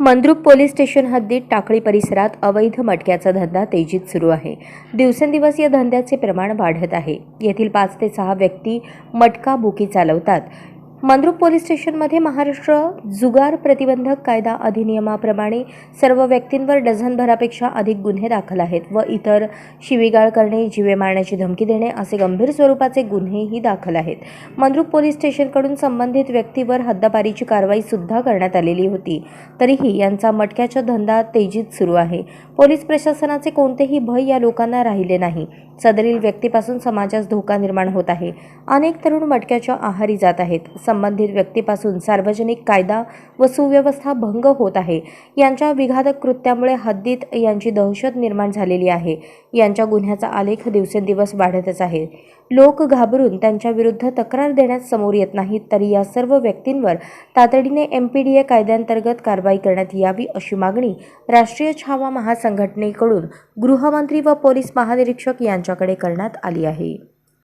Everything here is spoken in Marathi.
मंद्रुप पोलीस स्टेशन हद्दीत टाकळी परिसरात अवैध मटक्याचा धंदा तेजीत सुरू आहे. दिवसेंदिवस या धंद्याचे प्रमाण वाढत आहे. येथील पाच ते सहा व्यक्ती मटका बुकी चालवतात. मंद्रुप पोलीस स्टेशनमध्ये महाराष्ट्र जुगार प्रतिबंधक कायदा अधिनियमाप्रमाणे सर्व व्यक्तींवर डझनभरापेक्षा अधिक गुन्हे दाखल आहेत व इतर शिवीगाळ करणे जीवे मारण्याची धमकी देणे असे गंभीर स्वरूपाचे गुन्हेही दाखल आहेत. मंद्रुप पोलीस स्टेशनकडून संबंधित व्यक्तीवर हद्दपारीची कारवाई सुद्धा करण्यात आलेली होती. तरीही यांचा मटक्याचा धंदा तेजीत सुरू आहे. पोलीस प्रशासनाचे कोणतेही भय या लोकांना राहिले नाही. सदरील व्यक्तीपासून समाजास धोका निर्माण होत आहे. अनेक तरुण मटक्याच्या आहारी जात आहेत. संबंधित व्यक्तीपासून सार्वजनिक कायदा व सुव्यवस्था भंग होत आहे. यांच्या विघातक कृत्यामुळे हद्दीत यांची दहशत निर्माण झालेली आहे. यांच्या गुन्ह्याचा आलेख दिवसेंदिवस वाढतच आहे. लोक घाबरून त्यांच्या विरुद्ध तक्रार देण्यास समोर येत नाहीत तरी या सर्व व्यक्तींवर तातडीने एम पी डी ए कायद्यांतर्गत कारवाई करण्यात यावी अशी मागणी राष्ट्रीय छावा महासंघटनेकडून गृहमंत्री व पोलीस महानिरीक्षक यांच्याकडे करण्यात आली आहे.